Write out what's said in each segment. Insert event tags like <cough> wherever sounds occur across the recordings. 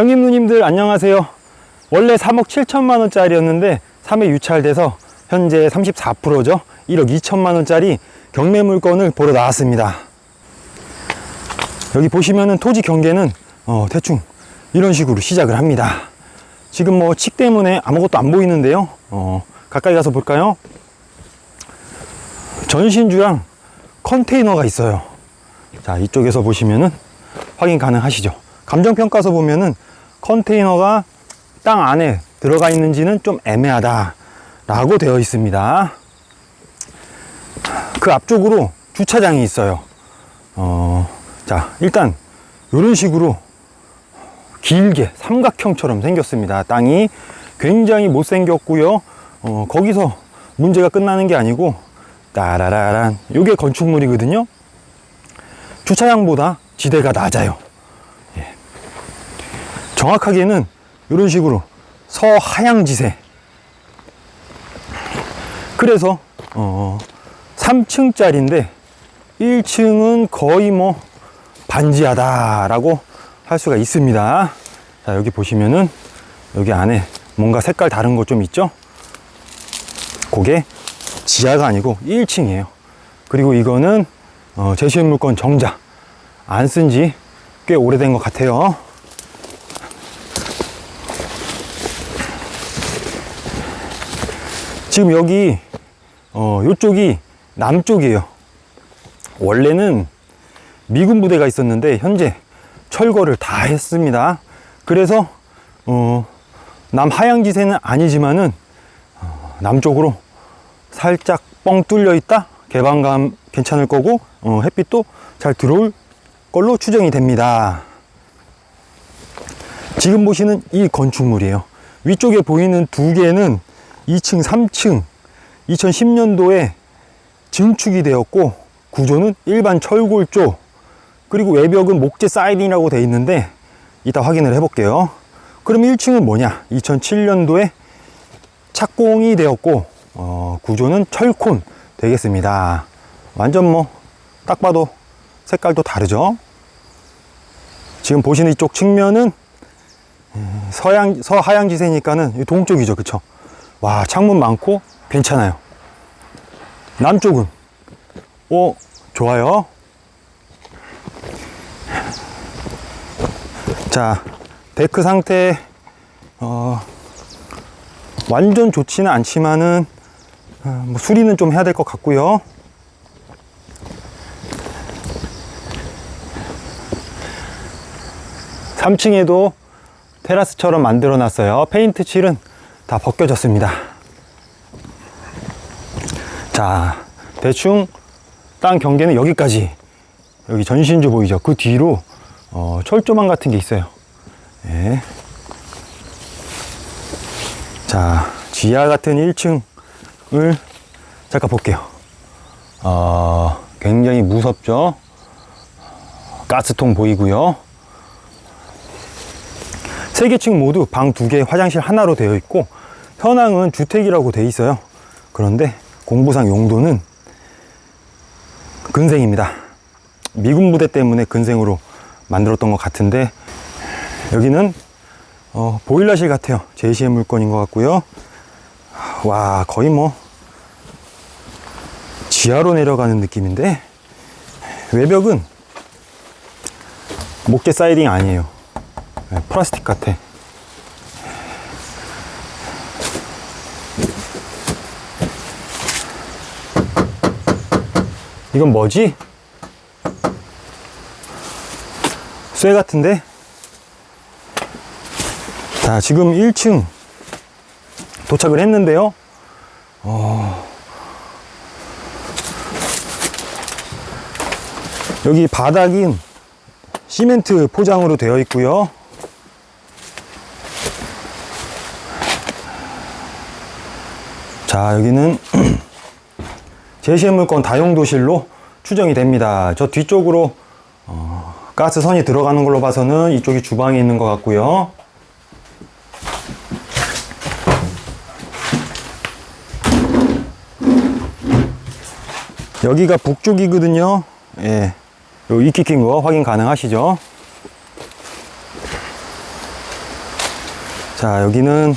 형님 누님들 안녕하세요. 원래 3억 7천만 원짜리였는데 3회 유찰돼서 현재 34%죠. 1억 2천만 원짜리 경매 물건을 보러 나왔습니다. 여기 보시면은 토지 경계는 어, 대충 이런 식으로 시작을 합니다. 지금 뭐 칙 때문에 아무것도 안 보이는데요. 어, 가까이 가서 볼까요? 전신주랑 컨테이너가 있어요. 자, 이쪽에서 보시면은 확인 가능하시죠. 감정평가서 보면은 컨테이너가 땅 안에 들어가 있는지는 좀 애매하다 라고 되어 있습니다. 그 앞쪽으로 주차장이 있어요. 어, 자, 일단 이런 식으로 길게 삼각형처럼 생겼습니다. 땅이 굉장히 못생겼고요. 어, 거기서 문제가 끝나는 게 아니고 따라라란 요게 건축물이거든요. 주차장보다 지대가 낮아요. 예. 정확하게는 이런 식으로 서하향지세. 그래서 어, 3층짜리인데 1층은 거의 뭐 반지하다라고 할 수가 있습니다. 자, 여기 보시면은 여기 안에 뭔가 색깔 다른 거 좀 있죠? 그게 지하가 아니고 1층이에요. 그리고 이거는 어, 제시한 물건 정자 안 쓴 지 꽤 오래된 것 같아요. 지금 여기 어, 요쪽이 남쪽이에요. 원래는 미군 부대가 있었는데 현재 철거를 다 했습니다. 그래서 어, 남하양지세는 아니지만은 어, 남쪽으로 살짝 뻥 뚫려 있다. 개방감 괜찮을 거고 어, 햇빛도 잘 들어올 걸로 추정이 됩니다. 지금 보시는 이 건축물이에요. 위쪽에 보이는 두 개는 2층, 3층 2010년도에 증축이 되었고 구조는 일반 철골조 그리고 외벽은 목재 사이딩이라고 되어 있는데 이따 확인을 해 볼게요. 그럼 1층은 뭐냐? 2007년도에 착공이 되었고 어, 구조는 철콘 되겠습니다. 완전 뭐 딱 봐도 색깔도 다르죠. 지금 보시는 이쪽 측면은 음, 서양 서하양 지세니까는 동쪽이죠, 그쵸? 와 창문 많고 괜찮아요. 남쪽은 오 좋아요. 자 데크 상태 어, 완전 좋지는 않지만은 어, 뭐 수리는 좀 해야 될 것 같고요. 삼층에도 테라스처럼 만들어 놨어요. 페인트 칠은 다 벗겨졌습니다. 자, 대충 땅 경계는 여기까지. 여기 전신주 보이죠? 그 뒤로 어, 철조망 같은 게 있어요. 예. 자, 지하 같은 1층을 잠깐 볼게요. 어, 굉장히 무섭죠? 가스통 보이고요. 세 개 층 모두 방 두 개, 화장실 하나로 되어 있고 현황은 주택이라고 되어 있어요. 그런데 공부상 용도는 근생입니다. 미군 부대 때문에 근생으로 만들었던 것 같은데 여기는 어, 보일러실 같아요. 제시의 물건인 것 같고요. 와 거의 뭐 지하로 내려가는 느낌인데 외벽은 목재 사이딩 아니에요. 네, 플라스틱 같아. 이건 뭐지? 쇠 같은데? 자, 지금 1층 도착을 했는데요. 어... 여기 바닥인 시멘트 포장으로 되어 있고요. 자, 여기는 <clears throat> 제시의 물건 다용도실로 추정이 됩니다. 저 뒤쪽으로 어, 가스선이 들어가는 걸로 봐서는 이쪽이 주방에 있는 것 같고요. 여기가 북쪽이거든요. 예. 요 이키 낀거 확인 가능하시죠? 자, 여기는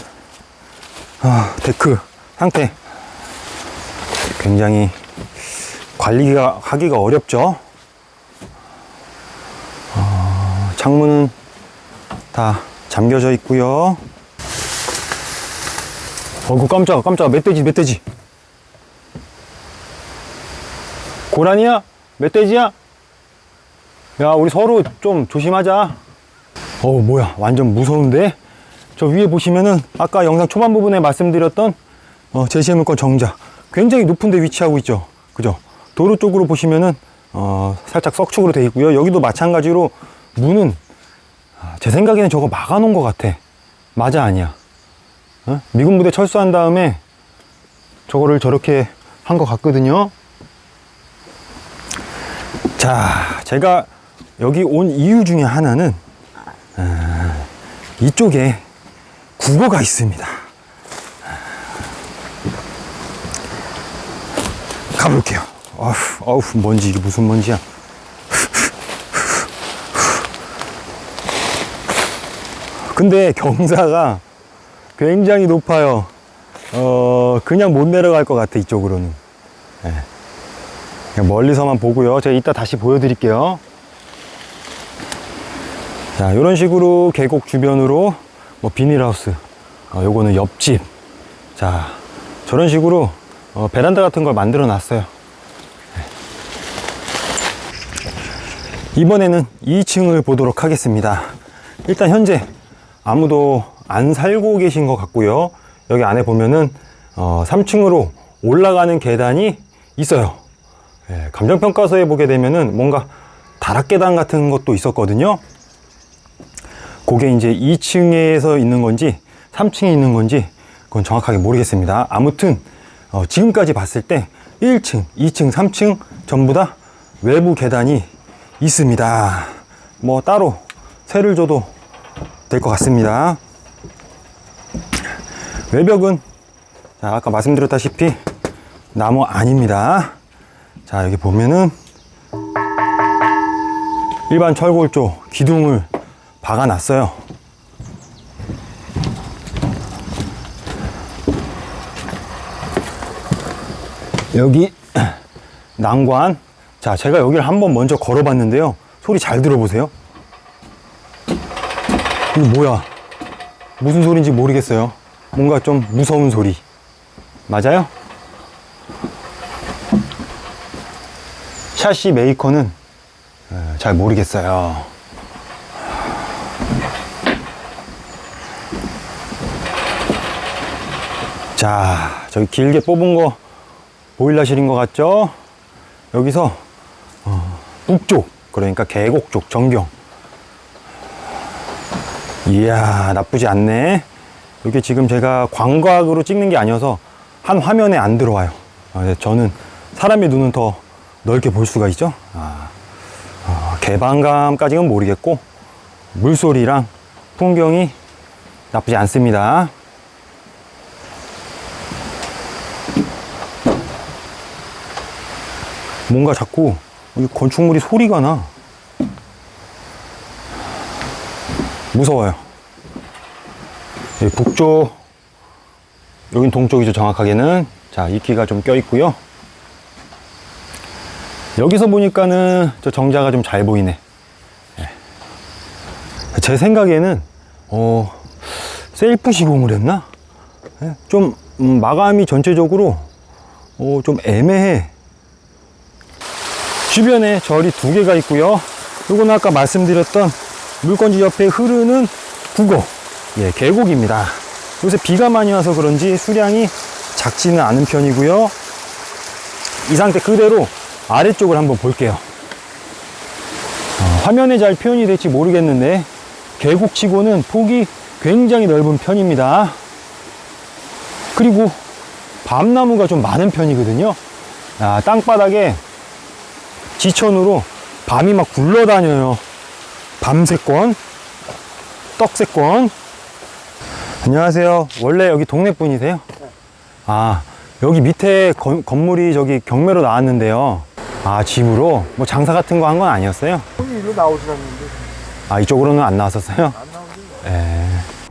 아, 데크 상태 굉장히 관리가 하기가 어렵죠. 어, 창문은 다 잠겨져 있고요. 어구 깜짝아 깜짝아. 멧돼지 멧돼지. 고라니야? 멧돼지야? 야 우리 서로 좀 조심하자. 어우 뭐야 완전 무서운데? 저 위에 보시면은 아까 영상 초반 부분에 말씀드렸던 어, 제시해물건 정자 굉장히 높은 데 위치하고 있죠. 그죠? 도로 쪽으로 보시면은 어, 살짝 썩축으로 돼 있고요. 여기도 마찬가지로 문은 아, 제 생각에는 저거 막아 놓은 것 같아. 맞아 아니야. 어? 미군 부대 철수한 다음에 저거를 저렇게 한 것 같거든요. 자 제가 여기 온 이유 중에 하나는 아, 이쪽에 국어가 있습니다. 가볼게요. 어후, 어후, 먼지, 이게 무슨 먼지야. 근데 경사가 굉장히 높아요. 어, 그냥 못 내려갈 것 같아, 이쪽으로는. 예. 그냥 멀리서만 보고요. 제가 이따 다시 보여드릴게요. 자, 이런 식으로 계곡 주변으로 뭐 비닐하우스, 어, 요거는 옆집. 자, 저런 식으로 어, 베란다 같은 걸 만들어 놨어요. 네. 이번에는 2층을 보도록 하겠습니다. 일단 현재 아무도 안 살고 계신 것 같고요. 여기 안에 보면은 어, 3층으로 올라가는 계단이 있어요. 예, 감정평가서에 보게 되면은 뭔가 다락계단 같은 것도 있었거든요. 그게 이제 2층에서 있는 건지 3층에 있는 건지 그건 정확하게 모르겠습니다. 아무튼 어, 지금까지 봤을 때 1층, 2층, 3층 전부 다 외부 계단이 있습니다. 뭐 따로 세를 줘도 될 것 같습니다. 외벽은 자, 아까 말씀드렸다시피 나무 아닙니다. 자 여기 보면은 일반 철골조 기둥을 박아 놨어요. 여기 난관. 자, 제가 여기를 한번 먼저 걸어 봤는데요. 소리 잘 들어보세요. 이거 뭐야? 무슨 소리인지 모르겠어요. 뭔가 좀 무서운 소리. 맞아요? 샤시 메이커는 어, 잘 모르겠어요. 자, 저기 길게 뽑은 거 보일러실인 것 같죠? 여기서 어, 북쪽, 그러니까 계곡 쪽 전경. 이야, 나쁘지 않네. 이게 지금 제가 광각으로 찍는 게 아니어서 한 화면에 안 들어와요. 아, 근데 저는 사람의 눈은 더 넓게 볼 수가 있죠. 아, 어, 개방감까지는 모르겠고 물소리랑 풍경이 나쁘지 않습니다. 뭔가 자꾸 이 건축물이 소리가 나. 무서워요. 예, 북쪽, 여긴 동쪽이죠, 정확하게는. 자, 이끼가 좀 껴 있고요. 여기서 보니까는 저 정자가 좀 잘 보이네. 예. 제 생각에는, 어, 셀프 시공을 했나? 예, 좀, 음, 마감이 전체적으로, 어, 좀 애매해. 주변에 절이 두 개가 있고요. 요건 아까 말씀드렸던 물건지 옆에 흐르는 국어, 예, 계곡입니다. 요새 비가 많이 와서 그런지 수량이 작지는 않은 편이고요. 이 상태 그대로 아래쪽을 한번 볼게요. 어, 화면에 잘 표현이 될지 모르겠는데 계곡치고는 폭이 굉장히 넓은 편입니다. 그리고 밤나무가 좀 많은 편이거든요. 아, 땅바닥에 지천으로 밤이 막 굴러다녀요. 밤새권, 떡새권. 안녕하세요. 원래 여기 동네 분이세요? 아, 여기 밑에 건, 건물이 저기 경매로 나왔는데요. 아, 집으로? 뭐 장사 같은 거 한 건 아니었어요? 형이 일로 나오진 않는데 아, 이쪽으로는 안 나왔었어요? 안 나오지 예.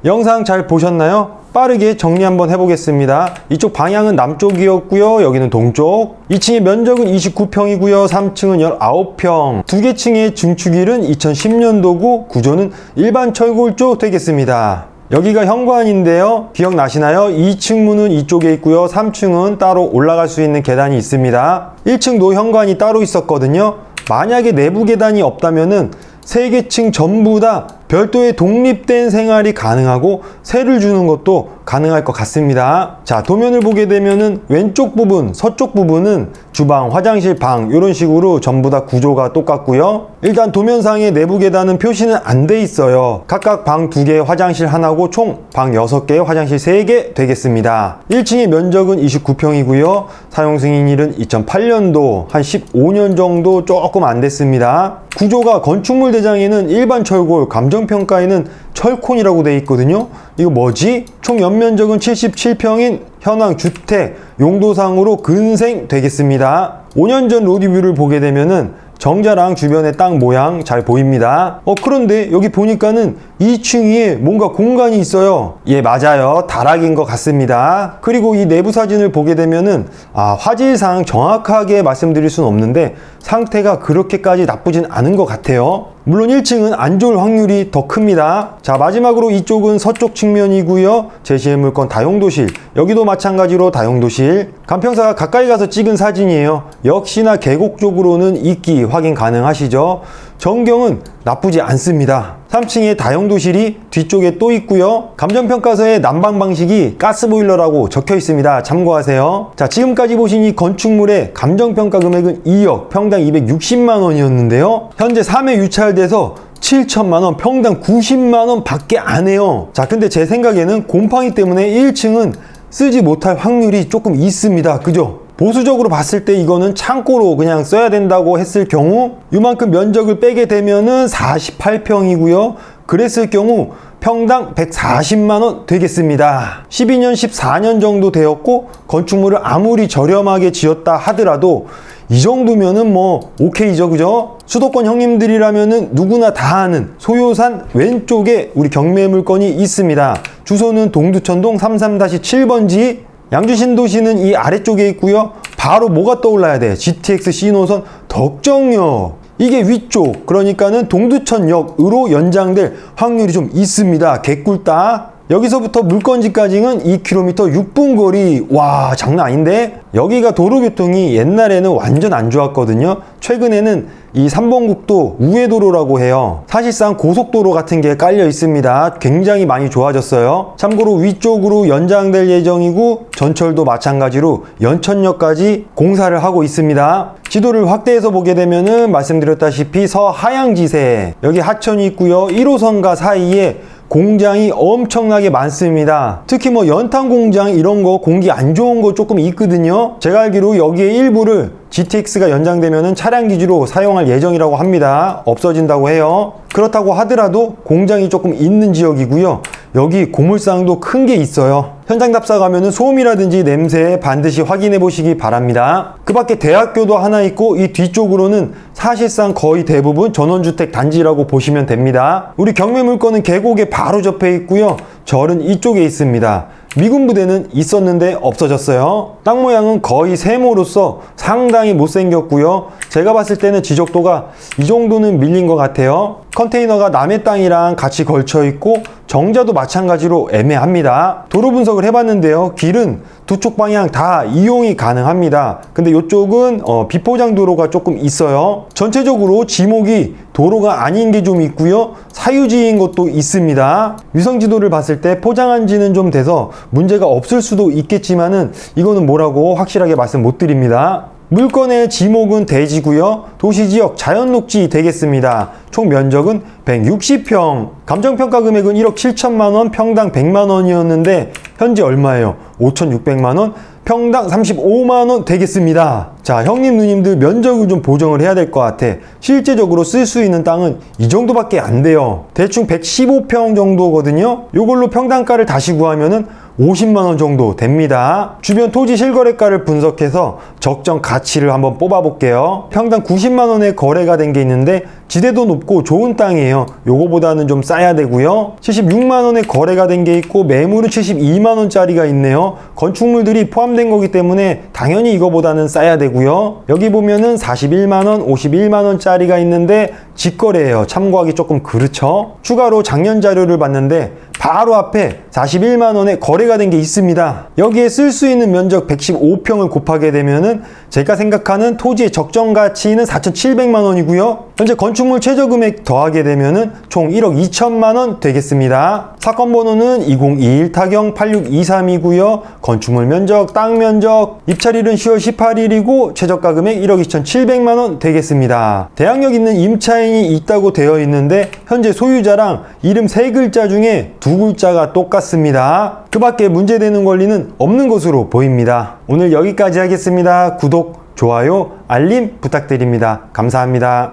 영상 잘 보셨나요? 빠르게 정리 한번 해보겠습니다. 이쪽 방향은 남쪽이었고요. 여기는 동쪽. 2층의 면적은 29평이고요. 3층은 19평. 두 개 층의 증축일은 2010년도고 구조는 일반 철골 쪽 되겠습니다. 여기가 현관인데요. 기억나시나요? 2층 문은 이쪽에 있고요. 3층은 따로 올라갈 수 있는 계단이 있습니다. 1층 노현관이 따로 있었거든요. 만약에 내부 계단이 없다면은 세개층 전부 다 별도의 독립된 생활이 가능하고 세를 주는 것도 가능할 것 같습니다. 자, 도면을 보게 되면은 왼쪽 부분, 서쪽 부분은 주방, 화장실, 방 이런 식으로 전부 다 구조가 똑같고요. 일단 도면상의 내부 계단은 표시는 안 돼 있어요. 각각 방두 개, 화장실 하나고 총방 여섯 개, 화장실 세개 되겠습니다. 1층의 면적은 29평이고요. 사용 승인일은 2008년도 한 15년 정도 조금 안 됐습니다. 구조가 건축물 대장에는 일반 철골, 감정평가에는 철콘이라고 되어 있거든요. 이거 뭐지? 총 연면적은 77평인 현황 주택 용도상으로 근생 되겠습니다. 5년 전 로드뷰를 보게 되면은 정자랑 주변의 땅 모양 잘 보입니다. 어, 그런데 여기 보니까는 2층 위에 뭔가 공간이 있어요. 예, 맞아요. 다락인 것 같습니다. 그리고 이 내부 사진을 보게 되면은, 아, 화질상 정확하게 말씀드릴 수는 없는데, 상태가 그렇게까지 나쁘진 않은 것 같아요. 물론 1층은 안 좋을 확률이 더 큽니다. 자, 마지막으로 이쪽은 서쪽 측면이고요. 제시의 물건 다용도실. 여기도 마찬가지로 다용도실. 간평사가 가까이 가서 찍은 사진이에요. 역시나 계곡 쪽으로는 있기 확인 가능하시죠? 전경은 나쁘지 않습니다. 3층에 다용도실이 뒤쪽에 또 있고요. 감정평가서의 난방 방식이 가스보일러라고 적혀 있습니다. 참고하세요. 자, 지금까지 보신 이 건축물의 감정평가 금액은 2억, 평당 260만 원이었는데요. 현재 3회 유찰돼서 7천만 원, 평당 90만 원 밖에 안 해요. 자, 근데 제 생각에는 곰팡이 때문에 1층은 쓰지 못할 확률이 조금 있습니다. 그죠? 보수적으로 봤을 때 이거는 창고로 그냥 써야 된다고 했을 경우 이만큼 면적을 빼게 되면은 48평이고요. 그랬을 경우 평당 140만 원 되겠습니다. 12년, 14년 정도 되었고 건축물을 아무리 저렴하게 지었다 하더라도 이 정도면은 뭐 오케이죠 그죠? 수도권 형님들이라면은 누구나 다 아는 소요산 왼쪽에 우리 경매 물건이 있습니다. 주소는 동두천동 33-7번지 양주 신도시는 이 아래쪽에 있고요. 바로 뭐가 떠올라야 돼? GTX C노선 덕정역. 이게 위쪽, 그러니까는 동두천역으로 연장될 확률이 좀 있습니다. 개꿀다. 여기서부터 물건지까지는 2km 6분 거리. 와, 장난 아닌데? 여기가 도로교통이 옛날에는 완전 안 좋았거든요. 최근에는 이 3번 국도 우회도로라고 해요. 사실상 고속도로 같은 게 깔려 있습니다. 굉장히 많이 좋아졌어요. 참고로 위쪽으로 연장될 예정이고 전철도 마찬가지로 연천역까지 공사를 하고 있습니다. 지도를 확대해서 보게 되면은 말씀드렸다시피 서하양지세 여기 하천이 있고요. 1호선과 사이에 공장이 엄청나게 많습니다. 특히 뭐 연탄 공장 이런 거 공기 안 좋은 거 조금 있거든요. 제가 알기로 여기에 일부를 GTX가 연장되면 차량 기지로 사용할 예정이라고 합니다. 없어진다고 해요. 그렇다고 하더라도 공장이 조금 있는 지역이고요. 여기 고물상도 큰 게 있어요. 현장 답사 가면은 소음이라든지 냄새 반드시 확인해 보시기 바랍니다. 그 밖에 대학교도 하나 있고 이 뒤쪽으로는 사실상 거의 대부분 전원주택 단지라고 보시면 됩니다. 우리 경매 물건은 계곡에 바로 접해 있고요. 절은 이쪽에 있습니다. 미군 부대는 있었는데 없어졌어요. 땅 모양은 거의 세모로서 상당히 못생겼고요. 제가 봤을 때는 지적도가 이 정도는 밀린 것 같아요. 컨테이너가 남의 땅이랑 같이 걸쳐 있고 정자도 마찬가지로 애매합니다. 도로 분석을 해봤는데요. 길은 두 쪽 방향 다 이용이 가능합니다. 근데 이쪽은 어, 비포장 도로가 조금 있어요. 전체적으로 지목이 도로가 아닌 게 좀 있고요. 사유지인 것도 있습니다. 위성 지도를 봤을 때 포장한 지는 좀 돼서 문제가 없을 수도 있겠지만은 이거는 뭐라고 확실하게 말씀 못 드립니다. 물건의 지목은 대지고요. 도시지역 자연녹지 되겠습니다. 총 면적은 160평. 감정평가 금액은 1억 7천만 원, 평당 100만 원이었는데 현재 얼마예요? 5,600만 원. 평당 35만 원 되겠습니다. 자, 형님 누님들 면적을 좀 보정을 해야 될 것 같아. 실제적으로 쓸 수 있는 땅은 이 정도밖에 안 돼요. 대충 115평 정도거든요. 요걸로 평당가를 다시 구하면은 50만 원 정도 됩니다. 주변 토지 실거래가를 분석해서 적정 가치를 한번 뽑아 볼게요. 평당 90만 원에 거래가 된 게 있는데 지대도 높고 좋은 땅이에요. 요거보다는 좀 싸야 되고요. 76만 원에 거래가 된 게 있고 매물은 72만 원짜리가 있네요. 건축물들이 포함된 거기 때문에 당연히 이거보다는 싸야 되고요. 여기 보면은 41만 원, 51만 원짜리가 있는데 직거래예요. 참고하기 조금 그렇죠. 추가로 작년 자료를 봤는데 바로 앞에 41만 원에 거래가 된 게 있습니다. 여기에 쓸 수 있는 면적 115평을 곱하게 되면은 제가 생각하는 토지의 적정 가치는 4,700만 원이고요. 현재 건축물 최저 금액 더하게 되면은 총 1억 2천만 원 되겠습니다. 사건 번호는 2021 타경 8623이고요. 건축물 면적, 땅 면적, 입찰일은 10월 18일이고 최저가 금액 1억 2,700만 원 되겠습니다. 대항력 있는 임차인이 있다고 되어 있는데 현재 소유자랑 이름 세 글자 중에 두 글자가 똑같습니다. 그 밖에 문제되는 권리는 없는 것으로 보입니다. 오늘 여기까지 하겠습니다. 구독, 좋아요, 알림 부탁드립니다. 감사합니다.